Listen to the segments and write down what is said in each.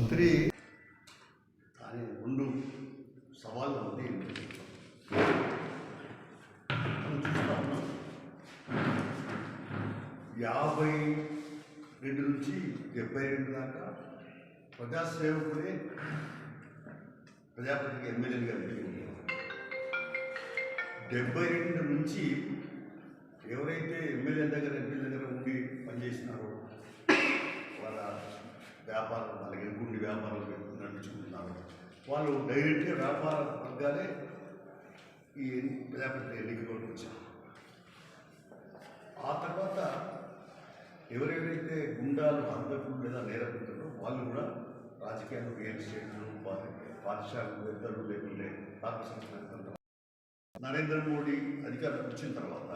మంత్రి కానీ రెండు సవాళ్ళు ఉంది యాభై రెండు నుంచి డెబ్బై రెండు దాకా ప్రజాసేవకులే ప్రజాపతికి ఎమ్మెల్యేలుగా వెళ్ళి డెబ్బై రెండు నుంచి ఎవరైతే ఎమ్మెల్యే దగ్గర ఎమ్మెల్యే దగ్గర ఉండి పనిచేసినారో వాళ్ళ వ్యాపారం వాళ్ళకి ఎదుగుండి వ్యాపారాలు నడుచుకుంటున్నారు వాళ్ళు డైరెక్ట్గా వ్యాపార వర్గాలే ఈ లేకపోతే ఎన్నికలోకి వచ్చారు. ఆ తర్వాత ఎవరెవరైతే గుండాలు హంతకులు లేదా నేరకుంటారో వాళ్ళు కూడా రాజకీయాలు రియల్ ఎస్టేట్లు పాఠశాలలు లేకుంటే కార్పొరేషన్ నరేంద్ర మోడీ అధికారం వచ్చిన తర్వాత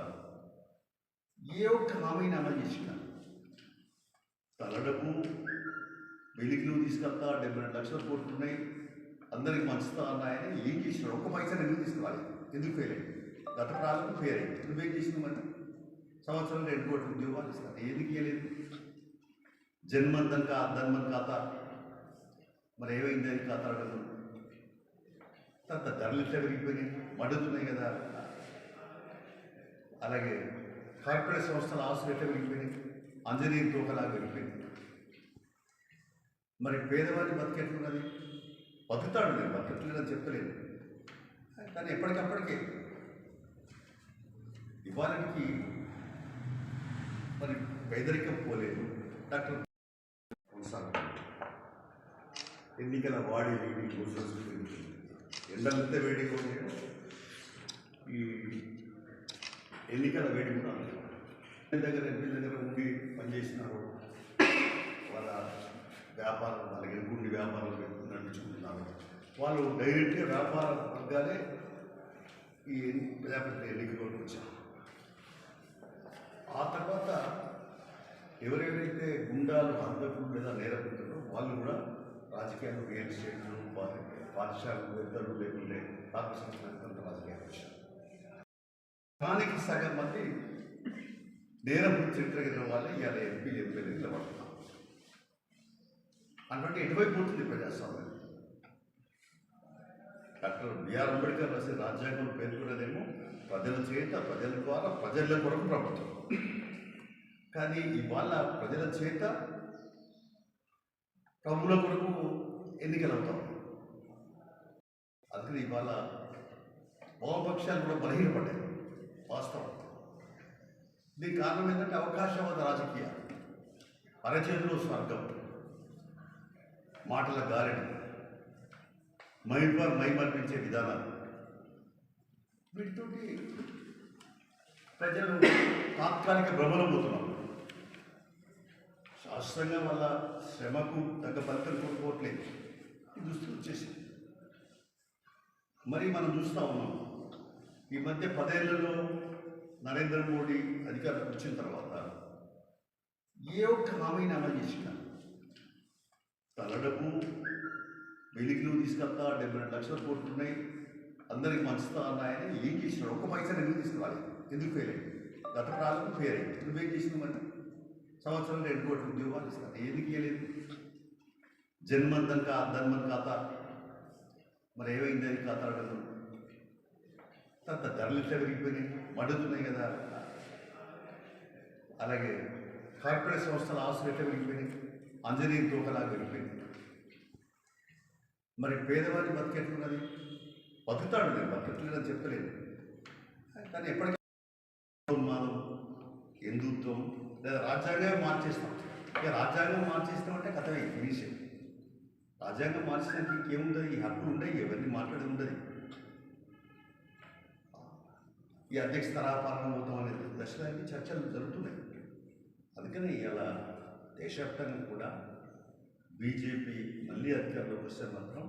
ఏ ఒక్క హామీని అమలు చేసిన తలడపు నువ్వు తీసుకెళ్తా డెబ్బై రెండు లక్షల కోట్లు ఉన్నాయి అందరికి మంచుతా అన్నాయని ఏం చేసినాడు ఒక్క పైసా ఎందుకు తీసుకోవాలి ఎందుకు ఫెయిల్ అయ్యింది గత ప్రాంతం ఫెయిల్ అయ్యింది. నువ్వేం చేసినావు మరి? సంవత్సరం రెండు కోట్ల ఉద్యోగాలు ఇస్తాను. ఎందుకు ఇవ్వలేదు జన్మన్ కా ధన్మన్ ఖాతా. మరి ఏమైంది అని ఖాతా అడగదు తర్వాత ధరలు ఇట్లా పెరిగిపోయినాయి? మడుతున్నాయి కదా. అలాగే కార్పొరేట్ సంస్థల ఆస్తులు ఎట్లా పెరిగిపోయినాయి? అంజనీర్ దూకలాగా పెరిగిపోయింది మరి పేదవాడి బతికెట్లున్నది బతుకుతాడు నేను బతకట్లేదని చెప్పలేదు కానీ ఎప్పటికప్పటికే ఇవాళకి మరి పేదరికం పోలేదు. డాక్టర్ కొనసాగుతుంది ఎన్నికల వాడి వేడి రోజు ఎండలంతా వేడిగా ఉన్నాయో ఈ ఎన్నికల వేడి కూడా దగ్గర ఎమ్మెల్యే దగ్గర ఉండి పనిచేసినారు వాళ్ళ వ్యాపారం వాళ్ళకి ఎదుగుండి వ్యాపారాలు నడుచుకుంటున్నారు. వాళ్ళు డైరెక్ట్గా వ్యాపార వర్గాలే ఈ ప్రజాప్రతినిధి ఎన్నికలోకి వచ్చారు. ఆ తర్వాత ఎవరెవరైతే గుండాలు హంతకులు లేదా నేరకుంటారో వాళ్ళు కూడా రాజకీయాలు రియల్ ఎస్టేట్లు పాఠశాలలు ఇద్దరు లేకుంటే కార్పొరేషన్ రాజకీయాలు వచ్చారు. దానికి సగం మంది నేరం చరిత్ర కలిగిన వాళ్ళే ఇవాళ ఎంపీ ఎంపీలు నిలబడుతున్నారు అటువంటి ఎటువైపు పోతుంది ప్రజాస్వామ్యం. డాక్టర్ బిఆర్ అంబేద్కర్ రాసే రాజ్యాంగం పేర్కొన్నదేమో ప్రజల చేత ప్రజల ద్వారా ప్రజల కొరకు ప్రభుత్వం. కానీ ఇవాళ ప్రజల చేత ప్రభుల కొరకు ఎన్నికలవుతాం అందుకని ఇవాళ వామపక్షాలు కూడా బలహీనపడ్డాయి. వాస్తవం. దీనికి కారణం ఏంటంటే అవకాశవాద రాజకీయాలు. అరచేతిలో స్వర్గం. మాటల గాలిని మైపర్ మైమర్పించే విధానాలు. వీటితోటి ప్రజలు తాత్కాలిక భ్రమలో పోతున్నారు. శాస్త్రంగా వల్ల శ్రమకు తగ్గ ఫలితం కోరుకోవట్లేదు ఈ దుస్తులు వచ్చేసింది. మరి మనం చూస్తూ ఉన్నాం. ఈ మధ్య పదేళ్ళలో నరేంద్ర మోడీ అధికారం వచ్చిన తర్వాత ఏ ఒక్క హామీని అమలు చేసిన తలడపు వెలికిలు తీసుకెళ్తా డెబ్బై రెండు లక్షల కోట్లు ఉన్నాయి. అందరికి మంచుతా అన్నాయని ఏం చేసినాడు ఒక పైసా ఎందుకు తీసుకురాలి ఎందుకు ఫెయిల్ అయ్యింది గత ప్రారంభం ఫెయిల్ అయింది నువ్వేం చేసినావు మరి? సంవత్సరం రెండు కోట్ల ఉద్యోగాలు ఇస్తాను ఎందుకు ఇవ్వలేదు జన్మంతం కా ధన్మన్ ఖాతా మరి ఏమైంది అని ఖాతా అడగదు. తర్వాత ధరలు ఇట్లా పెరిగిపోయినాయి. మడుతున్నాయి కదా. అలాగే కార్పొరేట్ సంస్థల ఆస్తులు ఎట్లా పెరిగిపోయినాయి? అంజనీ తూకలా వెళ్ళిపోయింది. మరి పేదవాడి బతికెట్లున్నది బతుకుతాడు నేను బతకట్లేదని చెప్పలేదు కానీ ఎప్పటికీ ఉన్మాదం హిందుత్వం లేదా రాజ్యాంగమే మార్చేస్తాం. ఇక రాజ్యాంగం మార్చేస్తాం అంటే కథ విషయం రాజ్యాంగం మార్చడానికి ఇంకేముండదు ఈ హక్కులు ఉండవు ఇవన్నీ మాట్లాడేది ఉండదు. ఈ అధ్యక్ష తరాపాలన మొత్తం అనే దశలన్నీ చర్చలు జరుగుతున్నాయి. అందుకనే ఇలా దేశవ్యాప్తంగా కూడా బీజేపీ మళ్ళీ అధికారంలోకి వస్తే మాత్రం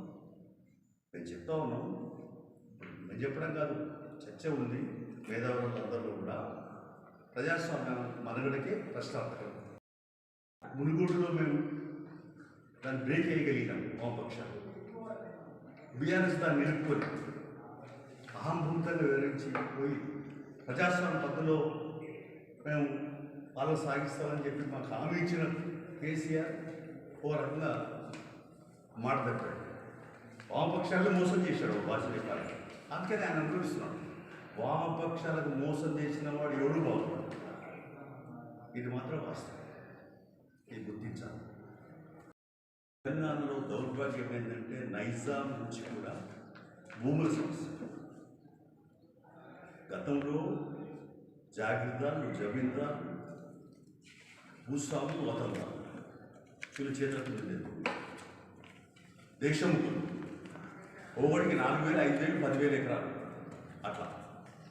మేము చెప్తా ఉన్నాం మేము చెప్పడం కాదు చర్చ ఉంది. మేధావులు అందరిలో కూడా ప్రజాస్వామ్యం మనుగడకి ప్రశ్నార్థకం. మునుగోడులో మేము దాన్ని బ్రేక్ చేయగలిగాం వామపక్షాలు బీఆర్ఎస్ దాన్ని నిలుపుకొని అహంభూతంగా వివరించి పోయి ప్రజాస్వామ్య పద్ధతిలో మేము పాలన సాగిస్తామని చెప్పి మాకు హామీ ఇచ్చిన కేసీఆర్ ఓ రకంగా మాట తప్పాడు. వామపక్షాలను మోసం చేశాడు భాష చెప్పాలి అందుకని ఆయన అనుభవిస్తున్నాడు. వామపక్షాలకు మోసం చేసిన వాడు ఎవడు బాగున్నాడు ఇది మాత్రం వాస్తవం. ఇది గుర్తించాలి. తెలంగాణలో దౌర్భాగ్యం ఏంటంటే నైజాం నుంచి కూడా భూముల సమస్య. గతంలో జాగీర్దారులు జమీందారు భూస్వాములు వాతావరణం వీళ్ళ చేతులకు ఉండేది దేశం ఒకటికి నాలుగు వేలు ఐదు వేలు పదివేలు ఎకరాలు. అట్లా.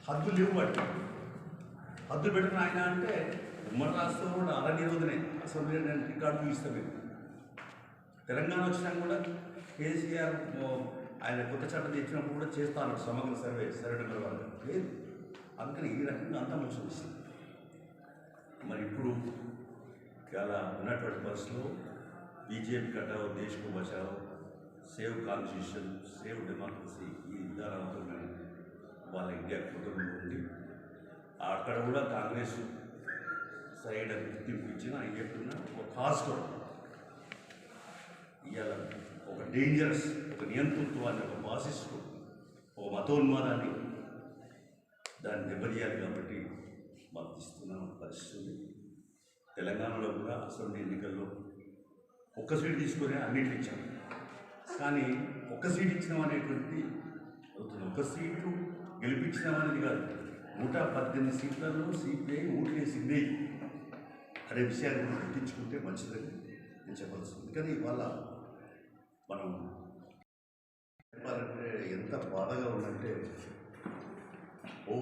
హద్దులు లేవు వాటికి. హద్దులు పెట్టిన ఆయన అంటే ఉమ్మడి రాష్ట్రంలో కూడా అర నిరోధనే. అసెంబ్లీ రికార్డు చూపిస్తాం మీకు తెలంగాణ వచ్చినా కూడా కేసీఆర్ ఆయన కొత్త చట్టం తెచ్చినప్పుడు కూడా చేస్తాను సమగ్ర సర్వే సరైన వాళ్ళు. లేదు. అందుకని ఈ రకంగా అంతా మోసం మరి ఇప్పుడు చాలా ఉన్నటువంటి పరిస్థితులు బీజేపీ కట్టావు దేశకు బచావు సేవ్ కాన్స్టిట్యూషన్ సేవ్ డెమోక్రసీ ఈ విధానాలతో వాళ్ళ ఇండియా కుటుంబం ఉంది అక్కడ కూడా కాంగ్రెస్ సరైన గుర్తింపు ఇచ్చిన ఆయన ఒక కాజ్ కూడా. ఇవాళ ఒక డేంజరస్ ఒక నియంతృత్వాన్ని ఒక బాసిస్టు ఒక మతోన్మాదాన్ని దాన్ని దెబ్బతీయాలి కాబట్టి మద్దతిస్తున్న పరిస్థితి. తెలంగాణలో కూడా అసెంబ్లీ ఎన్నికల్లో ఒక్క సీటు తీసుకొని అన్నింటిని ఇచ్చాం. కానీ ఒక్క సీట్ ఇచ్చినాం అనేటువంటిది అవుతుంది. ఒక సీటు గెలిపించినాం అనేది కాదు. నూట పద్దెనిమిది సీట్లలో సిపిఐ ఓట్లేసింది అనే విషయాన్ని కూడా గుర్తించుకుంటే మంచిదని నేను చెప్పాల్సింది కానీ ఇవాళ మనం చెప్పాలంటే ఎంత బాధగా ఉందంటే ఓ